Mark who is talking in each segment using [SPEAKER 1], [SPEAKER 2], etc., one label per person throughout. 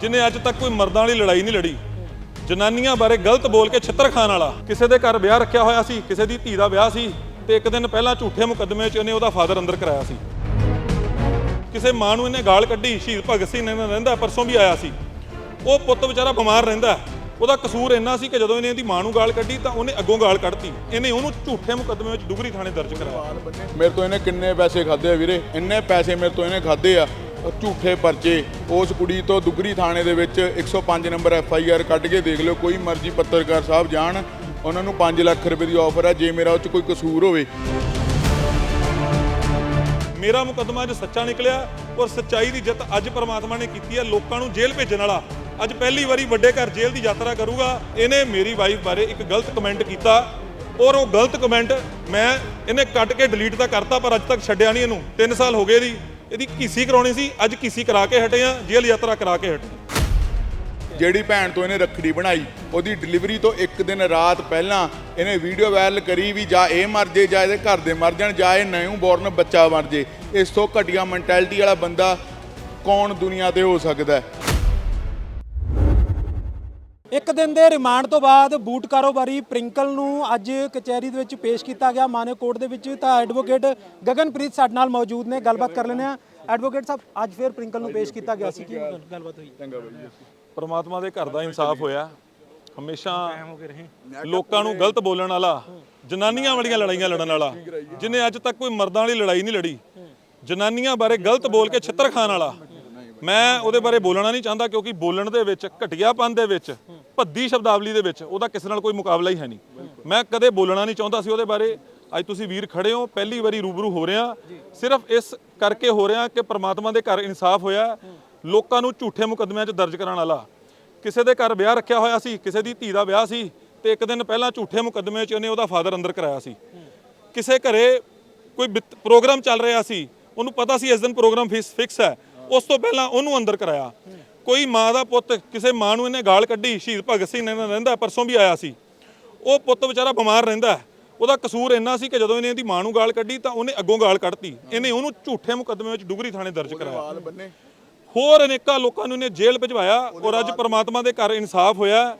[SPEAKER 1] ਜਿਨੇ ਅੱਜ ਤੱਕ ਕੋਈ ਮਰਦਾਂ ਵਾਲੀ ਲੜਾਈ ਨਹੀਂ ਲੜੀ। ਜਨਾਨੀਆਂ ਬਾਰੇ ਗਲਤ ਬੋਲ ਕੇ ਛਿੱਤਰ ਖਾਣ ਵਾਲਾ। ਕਿਸੇ ਦੇ ਘਰ ਵਿਆਹ ਰੱਖਿਆ ਹੋਇਆ ਸੀ, ਕਿਸੇ ਦੀ ਧੀ ਦਾ ਵਿਆਹ ਸੀ, ਤੇ ਇੱਕ ਦਿਨ ਪਹਿਲਾਂ ਝੂਠੇ ਮੁਕੱਦਮੇ 'ਚ ਉਹਨੇ ਉਹਦਾ ਫਾਦਰ ਅੰਦਰ ਕਰਾਇਆ ਸੀ। ਕਿਸੇ ਮਾਂ ਨੂੰ ਇਹਨੇ ਗਾਲ ਕੱਢੀ, ਸ਼ਹੀਦ ਭਗਤ ਸਿੰਘ ਨੇ ਰਹਿੰਦਾ, ਪਰਸੋਂ ਵੀ ਆਇਆ ਸੀ। ਉਹ ਪੁੱਤ ਵਿਚਾਰਾ ਬਿਮਾਰ ਰਹਿੰਦਾ ਉਹਦਾ ਕਸੂਰ ਇੰਨਾ ਸੀ ਕਿ ਜਦੋਂ ਇਹਨੇ ਇਹਦੀ ਮਾਂ ਨੂੰ ਗਾਲ ਕੱਢੀ, ਤਾਂ ਉਹਨੇ ਅੱਗੋਂ ਗਾਲ ਕੱਢਤੀ। ਇਹਨੇ ਉਹਨੂੰ ਝੂਠੇ ਮੁਕੱਦਮੇ ਵਿੱਚ ਡੁਗਰੀ ਥਾਣੇ ਦਰਜ ਕਰਾਇਆ।
[SPEAKER 2] ਮੇਰੇ ਤੋਂ ਇਹਨੇ ਕਿੰਨੇ ਪੈਸੇ ਖਾਦੇ ਆ ਵੀਰੇ? ਇੰਨੇ ਪੈਸੇ ਮੇਰੇ ਤੋਂ ਇਹਨੇ ਖਾਦੇ ਆ। ਝੂਠੇ ਪਰਚੇ। ਉਸ ਕੁੜੀ ਤੋਂ ਦੁਗਰੀ ਥਾਣੇ ਦੇ ਵਿੱਚ 105 ਨੰਬਰ ਐਫ ਆਈ ਆਰ ਕੱਢ ਕੇ ਦੇਖ ਲਿਓ। ਕੋਈ ਮਰਜ਼ੀ ਪੱਤਰਕਾਰ ਸਾਹਿਬ ਜਾਣ। ਉਹਨਾਂ ਨੂੰ 5 ਲੱਖ ਰੁਪਏ ਦੀ ਆਫਰ ਹੈ ਜੇ ਮੇਰਾ ਉਹ 'ਚ ਕੋਈ ਕਸੂਰ ਹੋਵੇ।
[SPEAKER 1] ਮੇਰਾ ਮੁਕੱਦਮਾ ਅੱਜ ਸੱਚਾ ਨਿਕਲਿਆ ਔਰ ਸੱਚਾਈ ਦੀ ਜਿੱਤ ਅੱਜ ਪ੍ਰਮਾਤਮਾ ਨੇ ਕੀਤੀ ਹੈ ਲੋਕਾਂ ਨੂੰ ਜੇਲ੍ਹ ਭੇਜਣ ਵਾਲਾ ਅੱਜ ਪਹਿਲੀ ਵਾਰੀ ਵੱਡੇ ਘਰ ਜੇਲ੍ਹ ਦੀ ਯਾਤਰਾ ਕਰੂਗਾ। ਇਹਨੇ ਮੇਰੀ ਵਾਈਫ ਬਾਰੇ ਇੱਕ ਗਲਤ ਕਮੈਂਟ ਕੀਤਾ ਔਰ ਉਹ ਗਲਤ ਕਮੈਂਟ ਮੈਂ ਇਹਨੇ ਕੱਟ ਕੇ ਡਿਲੀਟ ਤਾਂ ਕਰਤਾ, ਪਰ ਅੱਜ ਤੱਕ ਛੱਡਿਆ ਨਹੀਂ ਇਹਨੂੰ। 3 ਸਾਲ ਹੋ ਗਏ ਦੀ ਇਹਦੀ ਕੀਸੀ ਕਰਾਉਣੀ ਸੀ, ਅੱਜ ਕੀਸੀ ਕਰਾ ਕੇ ਹਟੇ ਆ ਜੇਲ੍ਹ ਯਾਤਰਾ ਕਰਾ ਕੇ ਹਟੇ
[SPEAKER 2] ਜਿਹੜੀ ਭੈਣ ਤੋਂ ਇਹਨੇ ਰੱਖੜੀ ਬਣਾਈ, ਉਹਦੀ ਡਿਲੀਵਰੀ ਤੋਂ ਇੱਕ ਦਿਨ ਰਾਤ ਪਹਿਲਾਂ ਇਹਨੇ ਵੀਡੀਓ ਵਾਇਰਲ ਕਰੀ ਵੀ ਜਾਂ ਇਹ ਮਰ ਜੇ ਜਾਂ ਇਹਦੇ ਘਰ ਦੇ ਮਰ ਜਾਣ, ਜਾਂ ਇਹ ਨਿਊ ਬੋਰਨ ਬੱਚਾ ਮਰ ਜੇ। ਇਸ ਤੋਂ ਘਟੀਆ ਮੈਂਟੈਲਿਟੀ ਵਾਲਾ ਬੰਦਾ ਕੌਣ ਦੁਨੀਆ ਤੇ ਹੋ ਸਕਦਾ ਹੈ?
[SPEAKER 3] ਇੱਕ ਦਿਨ ਦੇ ਰਿਮਾਂਡ ਤੋਂ ਬਾਅਦ ਬੂਟ ਕਾਰੋਬਾਰੀ ਪ੍ਰਿੰਕਲ ਨੂੰ ਅੱਜ ਕਚਹਿਰੀ ਦੇ ਵਿੱਚ ਪੇਸ਼ ਕੀਤਾ ਗਿਆ। ਮਾਨੇ ਕੋਰਟ ਦੇ ਵਿੱਚ ਤਾਂ ਐਡਵੋਕੇਟ ਗਗਨਪ੍ਰੀਤ ਸਾਡੇ ਨਾਲ ਮੌਜੂਦ ਨੇ। ਗੱਲਬਾਤ ਕਰ ਲੈਂਦੇ ਆ ਐਡਵੋਕੇਟ ਸਾਹਿਬ ਅੱਜ ਫਿਰ ਪ੍ਰਿੰਕਲ ਨੂੰ ਪੇਸ਼ ਕੀਤਾ ਗਿਆ ਸੀ। ਕੀ ਗੱਲਬਾਤ ਹੋਈ।
[SPEAKER 1] ਪਰਮਾਤਮਾ ਦੇ ਘਰ ਦਾ ਇਨਸਾਫ ਹੋਇਆ। ਹਮੇਸ਼ਾ ਲੋਕਾਂ ਨੂੰ ਗਲਤ ਬੋਲਣ ਵਾਲਾ ਜਨਾਨੀਆਂ ਵਾਲੀਆਂ ਲੜਾਈਆਂ ਲੜਨ ਵਾਲਾ ਜਿਨੇ ਅੱਜ ਤੱਕ ਕੋਈ ਮਰਦਾਂ ਵਾਲੀ ਲੜਾਈ ਨਹੀਂ ਲੜੀ ਜਨਾਨੀਆਂ ਬਾਰੇ ਗਲਤ ਬੋਲ ਕੇ ਛਿੱਤਰ ਖਾਣ ਵਾਲਾ। ਮੈਂ ਉਹਦੇ ਬਾਰੇ ਬੋਲਣਾ ਨਹੀਂ ਚਾਹੁੰਦਾ ਕਿਉਂਕਿ ਬੋਲਣ ਦੇ ਵਿੱਚ ਘਟਿਆਪਨ ਦੇ ਵਿੱਚ ਭੱਦੀ ਸ਼ਬਦਾਵਲੀ ਦੇ ਵਿੱਚ ਉਹਦਾ ਕਿਸੇ ਨਾਲ ਕੋਈ ਮੁਕਾਬਲਾ ਹੀ ਹੈ ਨਹੀਂ। ਮੈਂ ਕਦੇ ਬੋਲਣਾ ਨਹੀਂ ਚਾਹੁੰਦਾ ਸੀ ਉਹਦੇ ਬਾਰੇ। ਅੱਜ ਤੁਸੀਂ ਵੀਰ ਖੜੇ ਹੋ, ਪਹਿਲੀ ਵਾਰੀ ਰੂਬਰੂ ਹੋ ਰਿਹਾ। ਸਿਰਫ ਇਸ ਕਰਕੇ ਹੋ ਰਿਹਾ ਕਿ ਪ੍ਰਮਾਤਮਾ ਦੇ ਘਰ ਇਨਸਾਫ ਹੋਇਆ। ਲੋਕਾਂ ਨੂੰ ਝੂਠੇ ਮੁਕੱਦਮਿਆਂ 'ਚ ਦਰਜ ਕਰਾਉਣ ਵਾਲਾ। ਕਿਸੇ ਦੇ ਘਰ ਵਿਆਹ ਰੱਖਿਆ ਹੋਇਆ ਸੀ, ਕਿਸੇ ਦੀ ਧੀ ਦਾ ਵਿਆਹ ਸੀ ਤੇ ਇੱਕ ਦਿਨ ਪਹਿਲਾਂ ਝੂਠੇ ਮੁਕੱਦਮੇ 'ਚ ਉਹਨੇ ਉਹਦਾ ਫਾਦਰ ਅੰਦਰ ਕਰਾਇਆ ਸੀ। ਕਿਸੇ ਘਰੇ ਕੋਈ ਬਿਤ- ਪ੍ਰੋਗਰਾਮ ਚੱਲ ਰਿਹਾ ਸੀ, ਉਹਨੂੰ ਪਤਾ ਸੀ ਇਸ ਦਿਨ ਪ੍ਰੋਗਰਾਮ ਫਿਕਸ ਹੈ। ਉਸ ਤੋਂ ਪਹਿਲਾਂ ਉਹਨੂੰ ਅੰਦਰ ਕਰਾਇਆ। ਕੋਈ ਮਾਂ ਦਾ ਪੁੱਤ ਕਿਸੇ ਮਾਂ ਨੂੰ ਇਹਨੇ ਗਾਲ ਕੱਢੀ ਸ਼ਹੀਦ ਭਗਤ ਸਿੰਘ ਨੇ ਰਹਿੰਦਾ ਪਰਸੋਂ ਵੀ ਆਇਆ ਸੀ। ਉਹ ਪੁੱਤ ਵਿਚਾਰਾ ਬਿਮਾਰ ਰਹਿੰਦਾ। ਉਹਦਾ ਕਸੂਰ ਇੰਨਾ ਸੀ ਕਿ ਜਦੋਂ ਇਹਨੇ ਇਹਦੀ ਮਾਂ ਨੂੰ ਗਾਲ ਕੱਢੀ ਤਾਂ ਉਹਨੇ ਅੱਗੋਂ ਗਾਲ ਕੱਢਤੀ। ਇਹਨੇ ਉਹਨੂੰ ਝੂਠੇ ਮੁਕੱਦਮੇ ਵਿੱਚ ਡੁਗਰੀ ਥਾਣੇ ਦਰਜ ਕਰਾਇਆ। ਹੋਰ ਅਨੇਕਾਂ ਲੋਕਾਂ ਨੂੰ ਇਹਨੇ ਜੇਲ੍ਹ ਭਜਵਾਇਆ ਔਰ ਅੱਜ ਪ੍ਰਮਾਤਮਾ ਦੇ ਘਰ ਇਨਸਾਫ ਹੋਇਆ।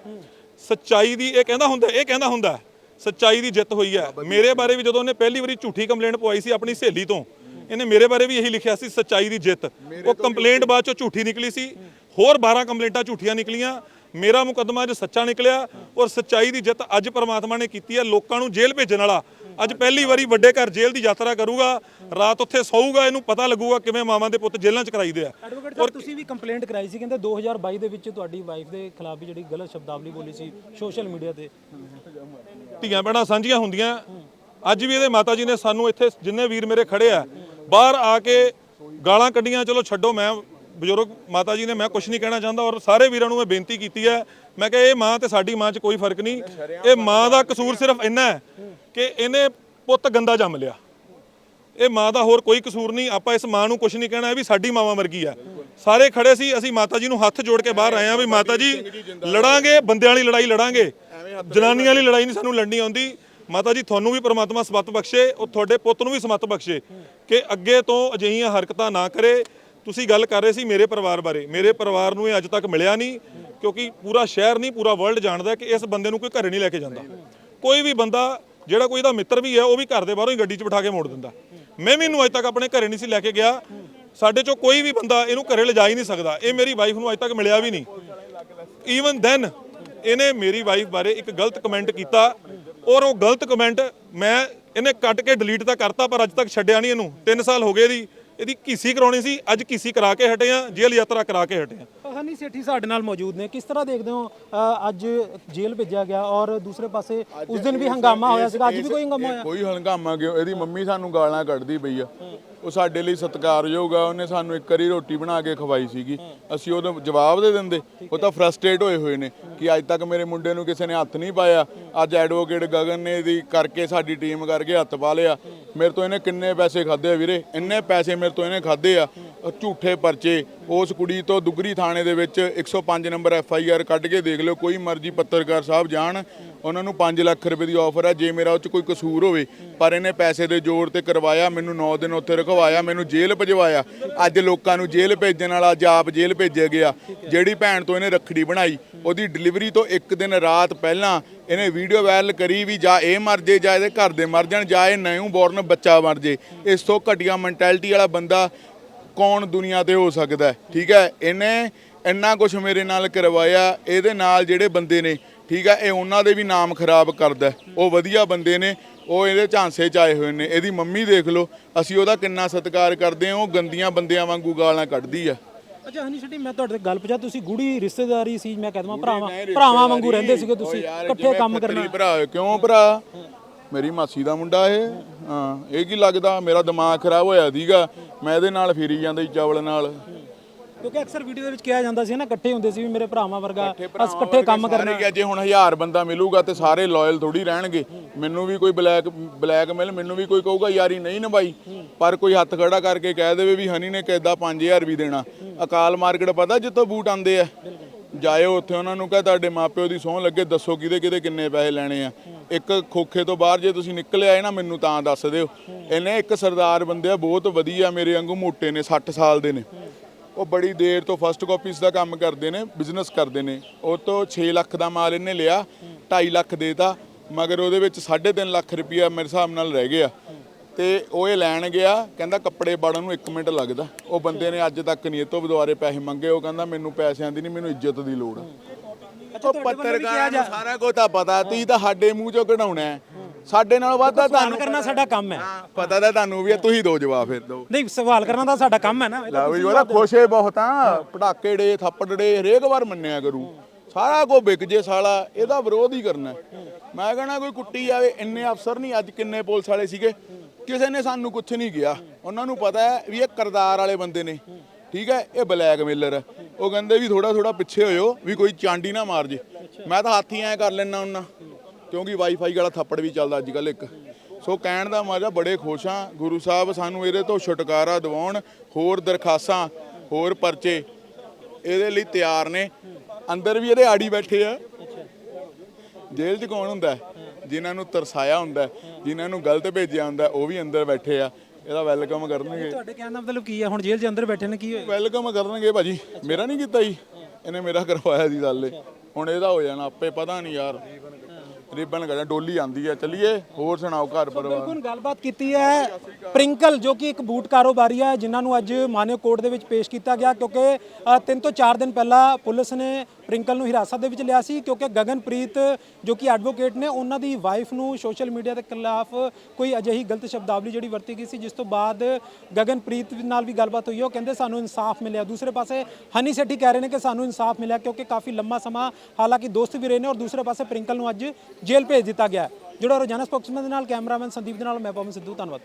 [SPEAKER 1] ਸੱਚਾਈ ਦੀ ਇਹ ਕਹਿੰਦਾ ਹੁੰਦਾ ਇਹ ਕਹਿੰਦਾ ਹੁੰਦਾ ਸੱਚਾਈ ਦੀ ਜਿੱਤ ਹੋਈ ਹੈ। ਮੇਰੇ ਬਾਰੇ ਵੀ ਜਦੋਂ ਉਹਨੇ ਪਹਿਲੀ ਵਾਰੀ ਝੂਠੀ ਕੰਪਲੇਂਟ ਪਵਾਈ ਸੀ ਆਪਣੀ ਸਹੇਲੀ ਤੋਂ ਇਹਨੇ ਮੇਰੇ ਬਾਰੇ ਵੀ ਇਹੀ ਲਿਖਿਆ ਸੀ ਸੱਚਾਈ ਦੀ ਜਿੱਤ। ਉਹ ਕੰਪਲੇਂਟ ਬਾਅਦ ਚੋਂ ਝੂਠੀ ਨਿਕਲੀ ਸੀ। ਹੋਰ 12 ਕੰਪਲੇਂਟਾਂ ਝੂਠੀਆਂ ਨਿਕਲੀਆਂ ਮੇਰਾ ਮੁਕੱਦਮਾ ਅੱਜ ਸੱਚਾ ਨਿਕਲਿਆ ਔਰ ਸੱਚਾਈ ਦੀ ਜਿੱਤ ਅੱਜ ਪ੍ਰਮਾਤਮਾ ਨੇ ਕੀਤੀ ਹੈ ਲੋਕਾਂ ਨੂੰ ਜੇਲ੍ਹ ਭੇਜਣ ਵਾਲਾ। ਅੱਜ ਪਹਿਲੀ ਵਾਰੀ ਵੱਡੇ ਘਰ ਜੇਲ੍ਹ ਦੀ ਯਾਤਰਾ ਕਰੂਗਾ ਰਾਤ ਉੱਥੇ ਸੌਊਗਾ ਇਹਨੂੰ ਪਤਾ ਲੱਗੂਗਾ ਕਿਵੇਂ ਮਾਵਾਂ ਦੇ ਪੁੱਤ ਜੇਲ੍ਹਾਂ 'ਚ ਕਰਾਈਦੇ ਆ।
[SPEAKER 3] ਐਡਵੋਕੇਟ ਸਾਹਿਬ ਤੁਸੀਂ ਵੀ ਕੰਪਲੇਂਟ ਕਰਾਈ ਸੀ ਕਹਿੰਦੇ 2022 ਦੇ ਵਿੱਚ ਤੁਹਾਡੀ ਵਾਈਫ ਦੇ ਖਿਲਾਫ ਵੀ ਜਿਹੜੀ ਗਲਤ ਸ਼ਬਦਾਵਲੀ ਬੋਲੀ ਸੀ ਸੋਸ਼ਲ ਮੀਡੀਆ ਤੇ।
[SPEAKER 1] ਧੀਆਂ ਭੈਣਾਂ ਸਾਂਝੀਆਂ ਹੁੰਦੀਆਂ ਅੱਜ ਵੀ ਇਹਦੇ ਮਾਤਾ ਜੀ ਨੇ ਸਾਨੂੰ ਇੱਥੇ ਜਿੰਨੇ ਵੀਰ ਮੇਰੇ ਖੜੇ ਆ ਬਾਹਰ ਆ ਕੇ ਗਾਲਾਂ ਕੱਢੀਆਂ ਚਲੋ ਛੱਡੋ ਮੈਂ ਬਜ਼ੁਰਗ ਮਾਤਾ ਜੀ ਨੇ ਮੈਂ ਕੁਝ ਨਹੀਂ ਕਹਿਣਾ ਚਾਹੁੰਦਾ ਔਰ ਸਾਰੇ ਵੀਰਾਂ ਨੂੰ ਮੈਂ ਬੇਨਤੀ ਕੀਤੀ ਹੈ। ਮੈਂ ਕਿਹਾ ਇਹ ਮਾਂ ਤੇ ਸਾਡੀ ਮਾਂ 'ਚ ਕੋਈ ਫ਼ਰਕ ਨਹੀਂ। ਇਹ ਮਾਂ ਦਾ ਕਸੂਰ ਸਿਰਫ ਇੰਨਾ ਹੈ ਕਿ ਇਹਨੇ ਪੁੱਤ ਗੰਦਾ ਜੰਮ ਲਿਆ। ਇਹ ਮਾਂ ਦਾ ਹੋਰ ਕੋਈ ਕਸੂਰ ਨਹੀਂ। ਆਪਾਂ ਇਸ ਮਾਂ ਨੂੰ ਕੁਝ ਨਹੀਂ ਕਹਿਣਾ। ਇਹ ਵੀ ਸਾਡੀ ਮਾਵਾਂ ਵਰਗੀ ਆ। ਸਾਰੇ ਖੜੇ ਸੀ। ਅਸੀਂ ਮਾਤਾ ਜੀ ਨੂੰ ਹੱਥ ਜੋੜ ਕੇ ਬਾਹਰ ਆਏ ਆ ਵੀ ਮਾਤਾ ਜੀ, ਲੜਾਂਗੇ, ਬੰਦਿਆਂ ਵਾਲੀ ਲੜਾਈ ਲੜਾਂਗੇ। ਜਨਾਨੀਆਂ ਵਾਲੀ ਲੜਾਈ ਨਹੀਂ ਸਾਨੂੰ ਲੜਨੀ ਆਉਂਦੀ। ਮਾਤਾ ਜੀ, ਤੁਹਾਨੂੰ ਵੀ ਪ੍ਰਮਾਤਮਾ ਸਮਤ ਬਖਸ਼ੇ। ਉਹ ਤੁਹਾਡੇ ਪੁੱਤ ਨੂੰ ਵੀ ਸਮਤ ਬਖਸ਼ੇ ਕਿ ਅੱਗੇ ਤੋਂ ਅਜਿਹੀਆਂ ਹਰਕਤਾਂ ਨਾ ਕਰੇ। ਤੁਸੀਂ ਗੱਲ ਕਰ ਰਹੇ ਸੀ ਮੇਰੇ ਪਰਿਵਾਰ ਬਾਰੇ। ਮੇਰੇ ਪਰਿਵਾਰ ਨੂੰ ਇਹ ਅੱਜ ਤੱਕ ਮਿਲਿਆ ਨਹੀਂ, ਕਿਉਂਕਿ ਪੂਰਾ ਸ਼ਹਿਰ ਨਹੀਂ, ਪੂਰਾ ਵਰਲਡ ਜਾਣਦਾ ਕਿ ਇਸ ਬੰਦੇ ਨੂੰ ਕੋਈ ਘਰੇ ਨਹੀਂ ਲੈ ਕੇ ਜਾਂਦਾ। ਕੋਈ ਵੀ ਬੰਦਾ, ਜਿਹੜਾ ਕੋਈ ਇਹਦਾ ਮਿੱਤਰ ਵੀ ਹੈ, ਉਹ ਵੀ ਘਰ ਦੇ ਬਾਹਰੋਂ ਹੀ ਗੱਡੀ 'ਚ ਬਿਠਾ ਕੇ ਮੋੜ ਦਿੰਦਾ। ਮੈਂ ਵੀ ਇਹਨੂੰ ਅੱਜ ਤੱਕ ਆਪਣੇ ਘਰੇ ਨਹੀਂ ਸੀ ਲੈ ਕੇ ਗਿਆ। ਸਾਡੇ ਚੋਂ ਕੋਈ ਵੀ ਬੰਦਾ ਇਹਨੂੰ ਘਰੇ ਲਿਜਾ ਹੀ ਨਹੀਂ ਸਕਦਾ। ਇਹ ਮੇਰੀ ਵਾਈਫ ਨੂੰ ਅੱਜ ਤੱਕ ਮਿਲਿਆ ਵੀ ਨਹੀਂ। ਈਵਨ ਦੈਨ ਇਹਨੇ ਮੇਰੀ ਵਾਈਫ ਬਾਰੇ ਇੱਕ ਗਲਤ ਕਮੈਂਟ ਕੀਤਾ। ਔਰ ਉਹ ਗਲਤ ਕਮੈਂਟ ਮੈਂ ਇਹਨੇ ਕੱਟ ਕੇ ਡਿਲੀਟ ਤਾਂ ਕਰਤਾ, ਪਰ ਅੱਜ ਤੱਕ ਛੱਡਿਆ ਨਹੀਂ ਇਹਨੂੰ। 3 ਸਾਲ ਹੋ ਗਏ ਦੀ ਇਹਦੀ ਕੀਸੀ ਕਰਾਉਣੀ ਸੀ ਅੱਜ ਕੀਸੀ ਕਰਾ ਕੇ ਹਟੇ ਆ ਜੇਲ੍ਹ ਯਾਤਰਾ ਕਰਾ ਕੇ ਹਟੇ ਆ
[SPEAKER 3] ਹਨੀ ਸੇਠੀ ਸਾਡੇ ਨਾਲ ਮੌਜੂਦ ਨੇ ਕਿਸ ਤਰ੍ਹਾਂ ਦੇਖਦੇ ਹੋ ਅ, ਅੱਜ ਜੇਲ੍ਹ ਭੇਜਿਆ ਗਿਆ ਔਰ ਦੂਸਰੇ ਪਾਸੇ ਉਸ ਦਿਨ ਵੀ ਹੰਗਾਮਾ ਹੋਇਆ ਸੀਗਾ ਅੱਜ ਵੀ ਕੋਈ ਹੰਗਾਮਾ ਹੋਇਆ?
[SPEAKER 2] ਕੋਈ ਹੰਗਾਮਾ ਕਿਉਂ? ਇਹਦੀ ਮੰਮੀ ਸਾਨੂੰ ਗਾਲਾਂ ਕੱਢਦੀ ਪਈ ਆ। ਉਹ ਸਾਡੇ ਲਈ ਸਤਿਕਾਰਯੋਗ ਆ ਉਹਨੇ ਸਾਨੂੰ ਇੱਕ ਵਾਰੀ ਰੋਟੀ ਬਣਾ ਕੇ ਖਵਾਈ ਸੀਗੀ। ਅਸੀਂ ਉਹਦਾ ਜਵਾਬ ਦੇ ਦਿੰਦੇ ਉਹ ਤਾਂ ਫਰਸਟ੍ਰੇਟ ਹੋਏ ਹੋਏ ਨੇ ਕਿ ਅੱਜ ਤੱਕ ਮੇਰੇ ਮੁੰਡੇ ਨੂੰ ਕਿਸੇ ਨੇ ਹੱਥ ਨਹੀਂ ਪਾਇਆ। ਅੱਜ ਐਡਵੋਕੇਟ ਗਗਨ ਨੇ ਦੀ ਕਰਕੇ ਸਾਡੀ ਟੀਮ ਕਰਕੇ ਹੱਥ ਪਾ ਲਿਆ। ਮੇਰੇ ਤੋਂ ਇਹਨੇ ਕਿੰਨੇ ਪੈਸੇ ਖਾਦੇ ਆ ਵੀਰੇ? ਇੰਨੇ ਪੈਸੇ ਮੇਰੇ ਤੋਂ ਇਹਨੇ ਖਾਦੇ ਆ। ਝੂਠੇ ਪਰਚੇ। ਉਸ ਕੁੜੀ ਤੋਂ ਦੁਗਰੀ ਥਾਣੇ ਦੇ ਵਿੱਚ 105 ਨੰਬਰ ਐਫ ਆਈ ਆਰ ਕੱਢ ਕੇ ਦੇਖ ਲਿਓ। ਕੋਈ ਮਰਜ਼ੀ ਪੱਤਰਕਾਰ ਸਾਹਿਬ ਜਾਣ। ਉਹਨਾਂ ਨੂੰ 5 ਲੱਖ ਰੁਪਏ ਦੀ ਆਫਰ ਹੈ ਜੇ ਮੇਰਾ ਉਹ ਚ ਕੋਈ ਕਸੂਰ ਹੋਵੇ, ਪਰ ਇਹਨੇ ਪੈਸੇ ਦੇ ਜ਼ੋਰ ਤੇ ਕਰਵਾਇਆ, ਮੈਨੂੰ 9 ਦਿਨ ਉੱਥੇ ਰਖਵਾਇਆ, ਮੈਨੂੰ ਜੇਲ੍ਹ ਭਜਵਾਇਆ। ਅੱਜ ਲੋਕਾਂ ਨੂੰ ਜੇਲ੍ਹ ਭੇਜਣ ਵਾਲਾ ਅੱਜ ਆਪ ਜੇਲ੍ਹ ਭੇਜਿਆ ਗਿਆ। ਜਿਹੜੀ ਭੈਣ ਤੋਂ ਇਹਨੇ ਰੱਖੜੀ ਬਣਾਈ, ਉਹਦੀ ਡਿਲੀਵਰੀ ਤੋਂ ਇੱਕ ਦਿਨ ਰਾਤ ਪਹਿਲਾਂ ਇਹਨੇ ਵੀਡੀਓ ਵਾਇਰਲ ਕਰੀ ਵੀ ਜਾਂ ਇਹ ਮਰ ਜੇ ਜਾਂ ਇਹਦੇ ਘਰ ਦੇ ਮਰ ਜਾਣ, ਜਾਂ ਇਹ ਨਿਊ ਬੋਰਨ ਬੱਚਾ ਮਰ ਜੇ। ਇਸ ਤੋਂ ਘਟੀਆ ਮੈਂਟੈਲਿਟੀ ਵਾਲਾ ਬੰਦਾ ਕੌਣ ਦੁਨੀਆ ਤੇ ਹੋ ਸਕਦਾ ਠੀਕ ਹੈ? ਇਹਨੇ ਇੰਨਾ ਕੁਝ ਮੇਰੇ ਨਾਲ ਕਰਵਾਇਆ, ਇਹਦੇ ਨਾਲ ਜਿਹੜੇ ਬੰਦੇ ਨੇ ਠੀਕ ਹੈ ਇਹ ਉਹਨਾਂ ਦੇ ਵੀ ਨਾਮ ਖਰਾਬ ਕਰਦਾ। ਉਹ ਵਧੀਆ ਬੰਦੇ ਨੇ ਉਹ ਇਹਦੇ ਝਾਂਸੇ ਚ ਆਏ ਹੋਏ ਨੇ ਇਹਦੀ ਮੰਮੀ ਦੇਖ ਲਓ ਅਸੀਂ ਉਹਦਾ ਕਿੰਨਾ ਸਤਿਕਾਰ ਕਰਦੇ ਹਾਂ ਉਹ ਗੰਦੀਆਂ ਬੰਦਿਆਂ ਵਾਂਗੂ ਗਾਲਾਂ ਕੱਢਦੀ ਆ
[SPEAKER 3] ਅੱਛਾ ਹਨੀ ਸ਼ੈਟੀ ਮੈਂ ਤੁਹਾਡੇ ਤੇ ਗੱਲ ਪੁੱਛਿਆ ਤੁਸੀਂ ਗੂੜੀ ਰਿਸ਼ਤੇਦਾਰੀ ਸੀ ਮੈਂ ਕਹਦਵਾਂ ਭਰਾਵਾਂ ਭਰਾਵਾਂ ਵਾਂਗੂ ਰਹਿੰਦੇ। ਸੀਗੇ ਤੁਸੀਂ ਇਕੱਠੇ ਕੰਮ ਕਰਨਾ
[SPEAKER 2] ਭਰਾ। ਕਿਉਂ ਭਰਾ ਮੇਰੀ ਮਾਸੀ ਦਾ ਮੁੰਡਾ ਇਹ ਹਾਂ ਇਹ ਕੀ ਲੱਗਦਾ ਮੇਰਾ ਦਿਮਾਗ ਖਰਾਬ ਹੋਇਆ ਸੀਗਾ ਮੈਂ ਇਹਦੇ ਨਾਲ ਫਿਰੀ ਜਾਂਦਾ ਚਾਵਲ ਨਾਲ
[SPEAKER 3] ਕਿਉਂਕਿ ਅਕਸਰ ਵੀਡੀਓ ਦੇ ਵਿੱਚ ਕਿਹਾ ਜਾਂਦਾ ਸੀ ਨਾ ਇਕੱਠੇ ਹੁੰਦੇ ਸੀ ਵੀ ਮੇਰੇ ਭਰਾਵਾਂ ਵਰਗਾ ਅਸ ਇਕੱਠੇ ਕੰਮ ਕਰਨਾ।
[SPEAKER 2] ਹੀ ਜੇ ਹੁਣ ਹਜ਼ਾਰ ਬੰਦਾ ਮਿਲੂਗਾ ਤੇ ਸਾਰੇ ਲਾਇਲ ਥੋੜੀ ਰਹਿਣਗੇ। ਮੈਨੂੰ ਵੀ ਕੋਈ ਬਲੈਕ ਬਲੈਕਮੇਲ ਮੈਨੂੰ ਵੀ ਕੋਈ ਕਹੂਗਾ ਯਾਰੀ ਨਹੀਂ ਨਿਭਾਈ। ਪਰ ਕੋਈ ਹੱਥ ਖੜਾ ਕਰਕੇ ਕਹਿ ਦੇਵੇ ਵੀ ਹਨੀ ਨੇ ਕਿੱਦਾਂ 5000 ਵੀ ਦੇਣਾ। ਅਕਾਲ ਮਾਰਕੀਟ ਪਤਾ ਜਿੱਥੋਂ ਬੂਟ ਆਂਦੇ ਆ? ਜਾਇਓ ਉੱਥੇ ਉਹਨਾਂ ਨੂੰ ਕਹ ਤੁਹਾਡੇ ਮਾਪਿਓ ਦੀ ਸਹੁੰ ਲੱਗੇ ਦੱਸੋ ਕਿਹਦੇ ਕਿਹਦੇ ਕਿੰਨੇ ਪੈਸੇ ਲੈਣੇ ਆ। ਇੱਕ ਖੋਖੇ ਤੋਂ ਬਾਹਰ ਜੇ ਤੁਸੀਂ ਨਿਕਲੇ ਆਏ ਨਾ ਮੈਨੂੰ ਤਾਂ ਦੱਸ ਦਿਓ। ਇਹਨੇ ਇੱਕ ਸਰਦਾਰ ਬੰਦੇ ਆ ਬਹੁਤ ਵਧੀਆ ਮੇਰੇ ਵਾਂਗੂ ਮੋਟੇ ਨੇ 60 ਸਾਲ ਦੇ ਨੇ। ਉਹ ਬੜੀ ਦੇਰ ਤੋਂ ਫਸਟ ਕਾਪੀਜ਼ ਦਾ ਕੰਮ ਕਰਦੇ ਨੇ ਬਿਜ਼ਨਸ ਕਰਦੇ ਨੇ। ਉਹ ਤੋਂ 6 ਲੱਖ ਦਾ ਮਾਲ ਇਹਨੇ ਲਿਆ 2.5 ਲੱਖ ਦੇਤਾ ਮਗਰ ਉਹਦੇ ਵਿੱਚ 3.5 ਲੱਖ ਰੁਪਇਆ ਮੇਰੇ ਹਿਸਾਬ ਨਾਲ ਰਹਿ ਗਿਆ। ਤੇ ਉਹ ਇਹ ਲੈਣ ਗਿਆ ਕਹਿੰਦਾ ਕੱਪੜੇ ਬਾੜਨ ਨੂੰ 1 ਮਿੰਟ ਲੱਗਦਾ। ਉਹ ਬੰਦੇ ਨੇ ਅੱਜ ਤੱਕ ਨਹੀਂ ਇਹ ਤੋਂ ਦੁਬਾਰੇ ਪੈਸੇ ਮੰਗੇ ਉਹ ਕਹਿੰਦਾ ਮੈਨੂੰ ਪੈਸਿਆਂ ਦੀ ਨਹੀਂ ਮੈਨੂੰ ਇੱਜ਼ਤ ਦੀ ਲੋੜ। ਉਹ ਪੱਤਰਕਾਰਾਂ ਨੂੰ ਸਾਰਾ ਕੁਝ ਤਾਂ ਪਤਾ ਤੁਸੀਂ ਤਾਂ ਸਾਡੇ ਮੂੰਹ ਚੋਂ ਕਢਾਉਣਾ ਹੈ। ਸਾਡੇ ਨਾਲ ਵੱਧ ਤਾਂ
[SPEAKER 3] ਸਵਾਲ
[SPEAKER 2] ਤੁਹਾਨੂੰ
[SPEAKER 3] ਕਰਨਾ ਸਾਡਾ ਕੰਮ ਹੈ।
[SPEAKER 2] ਪਤਾ ਤਾਂ ਤੁਹਾਨੂੰ ਵੀ ਹੈ ਤੁਸੀਂ ਦੋ ਜਵਾਬ ਫਿਰ ਦਿਓ।
[SPEAKER 3] ਨਹੀਂ ਸਵਾਲ ਕਰਨਾ ਤਾਂ ਸਾਡਾ ਕੰਮ ਹੈ ਨਾ
[SPEAKER 2] ਲੈ ਵੀ ਉਹਦਾ ਖੁਸ਼ੇ ਬਹੁਤ ਆ ਪਟਾਕੇ ਡੇ ਥੱਪੜ ਡੇ ਹਰੇਕ ਵਾਰ ਮੰਨਿਆ ਕਰੂ। ਸਾਰਾ ਕੋ ਵਿਕ ਜੇ ਸਾਲਾ ਇਹਦਾ ਵਿਰੋਧ ਹੀ ਕਰਨਾ। ਮੈਂ ਕਹਣਾ ਕੋਈ ਕੁੱਟੀ ਜਾਵੇ ਇੰਨੇ ਅਫਸਰ ਨਹੀਂ ਅੱਜ ਕਿੰਨੇ ਪੁਲਿਸ ਵਾਲੇ ਸੀਗੇ। ਕਿਸੇ ਨੇ ਸਾਨੂੰ ਕੁਝ ਨਹੀਂ ਕਿਹਾ। ਉਹਨਾਂ ਨੂੰ ਪਤਾ ਹੈ ਵੀ ਇਹ ਕਰਦਾਰ ਵਾਲੇ ਬੰਦੇ ਨੇ। ਠੀਕ ਹੈ ਇਹ ਬਲੈਕਮੇਲਰ ਹੈ। ਉਹ ਕਹਿੰਦੇ ਵੀ ਥੋੜਾ ਥੋੜਾ ਪਿੱਛੇ ਹੋਇਓ ਵੀ ਕੋਈ ਚਾਂਡੀ ਨਾ ਮਾਰ ਜੇ। ਮੈਂ ਤਾਂ ਹੱਥ ਹੀ ਐ ਕਰ ਲੈਣਾ ਉਹਨਾਂ ਕਿਉਂਕਿ ਵਾਈਫਾਈ ਵਾਲਾ ਥੱਪੜ ਵੀ ਚੱਲਦਾ ਅੱਜ ਕੱਲ ਇੱਕ। ਸੋ ਕਹਿਣ ਦਾ ਮਜ਼ਾ ਬੜੇ ਖੁਸ਼ ਹਾਂ। ਗੁਰੂ ਸਾਹਿਬ ਸਾਨੂੰ ਇਹਦੇ ਤੋਂ ਛੁਟਕਾਰਾ ਦਿਵਾਉਣ ਹੋਰ ਦਰਖਾਸਤਾਂ ਹੋਰ ਪਰਚੇ ਇਹਦੇ ਲਈ ਤਿਆਰ ਨੇ। ਅੰਦਰ ਵੀ ਇਹਦੇ ਆੜੀ ਬੈਠੇ ਆ। ਜੇਲ੍ਹ 'ਚ ਕੌਣ ਹੁੰਦਾ? ਜਿਨ੍ਹਾਂ ਨੂੰ ਤਰਸਾਇਆ ਹੁੰਦਾ ਜਿਨ੍ਹਾਂ ਨੂੰ ਗਲਤ ਭੇਜਿਆ ਹੁੰਦਾ ਉਹ ਵੀ ਅੰਦਰ ਬੈਠੇ ਆ। ਇਹਦਾ ਵੈਲਕਮ ਕਰਨਗੇ।
[SPEAKER 3] ਤੁਹਾਡੇ ਕਹਿਣ ਦਾ ਮਤਲਬ ਕੀ ਹੈ ਹੁਣ ਜੇਲ੍ਹ ਦੇ ਅੰਦਰ ਬੈਠੇ ਨੇ ਕੀ ਹੋਇਆ?
[SPEAKER 2] ਵੈਲਕਮ ਕਰਨਗੇ ਭਾਜੀ। ਮੇਰਾ ਨਹੀਂ ਕੀਤਾ ਜੀ। ਇਹਨੇ ਮੇਰਾ ਕਰਵਾਇਆ ਸੀ ਗੱਲ ਹੁਣ ਇਹਦਾ ਹੋ ਜਾਣਾ ਆਪੇ ਪਤਾ ਨਹੀਂ ਯਾਰ। ਰਿਬਨ ਕਰਿਆ ਡੋਲੀ ਆਂਦੀ ਹੈ ਚਲਿਏ ਹੋਰ ਸੁਣਾਓ ਘਰ ਪਰਿਵਾਰ?
[SPEAKER 3] ਬਿਲਕੁਲ ਗੱਲਬਾਤ ਕੀਤੀ ਹੈ ਪ੍ਰਿੰਕਲ ਜੋ ਕਿ ਇੱਕ ਬੂਟ ਕਾਰੋਬਾਰੀ ਹੈ ਜਿਨ੍ਹਾਂ ਨੂੰ ਅੱਜ ਮਾਨਿਓ ਕੋਰਟ ਦੇ ਵਿੱਚ ਪੇਸ਼ ਕੀਤਾ ਗਿਆ ਕਿਉਂਕਿ ਅ, ਤਿੰਨ ਤੋਂ ਚਾਰ ਦਿਨ ਪਹਿਲਾਂ ਪੁਲਿਸ ਨੇ ਪ੍ਰਿੰਕਲ ਨੂੰ ਹਿਰਾਸਤ ਦੇ ਵਿੱਚ ਲਿਆ ਸੀ ਕਿਉਂਕਿ ਗਗਨਪ੍ਰੀਤ, ਜੋ ਕਿ ਐਡਵੋਕੇਟ ਨੇ, ਉਹਨਾਂ ਦੀ ਵਾਈਫ ਨੂੰ ਸੋਸ਼ਲ ਮੀਡੀਆ ਦੇ ਖਿਲਾਫ ਕੋਈ ਅਜਿਹੀ ਗਲਤ ਸ਼ਬਦਾਵਲੀ ਜਿਹੜੀ ਵਰਤੀ ਗਈ ਸੀ, ਜਿਸ ਤੋਂ ਬਾਅਦ ਗਗਨਪ੍ਰੀਤ ਨਾਲ ਵੀ ਗੱਲਬਾਤ ਹੋਈ ਉਹ ਕਹਿੰਦੇ ਸਾਨੂੰ ਇਨਸਾਫ ਮਿਲਿਆ। ਦੂਸਰੇ ਪਾਸੇ ਹਨੀ ਸੇਠੀ ਕਹਿ ਰਹੇ ਨੇ ਕਿ ਸਾਨੂੰ ਇਨਸਾਫ ਮਿਲਿਆ ਕਿਉਂਕਿ ਕਾਫੀ ਲੰਮਾ ਸਮਾਂ ਹਾਲਾਂਕਿ ਦੋਸਤ ਵੀ ਰਹੇ ਨੇ ਔਰ ਦੂਸਰੇ ਪਾਸੇ ਪ੍ਰਿੰਕਲ ਨੂੰ ਅੱਜ ਜੇਲ੍ਹ ਭੇਜ ਦਿੱਤਾ ਗਿਆ ਜਿਹੜਾ ਜੁੜੋ ਰੋਜ਼ਾਨਾ ਸਪੋਕਸਮੈਨ ਦੇ ਨਾਲ ਕੈਮਰਾਮੈਨ ਸੰਦੀਪ ਦੇ ਨਾਲ, ਮੈਂ ਪਵਨ ਸਿੱਧੂ, ਧੰਨਵਾਦ।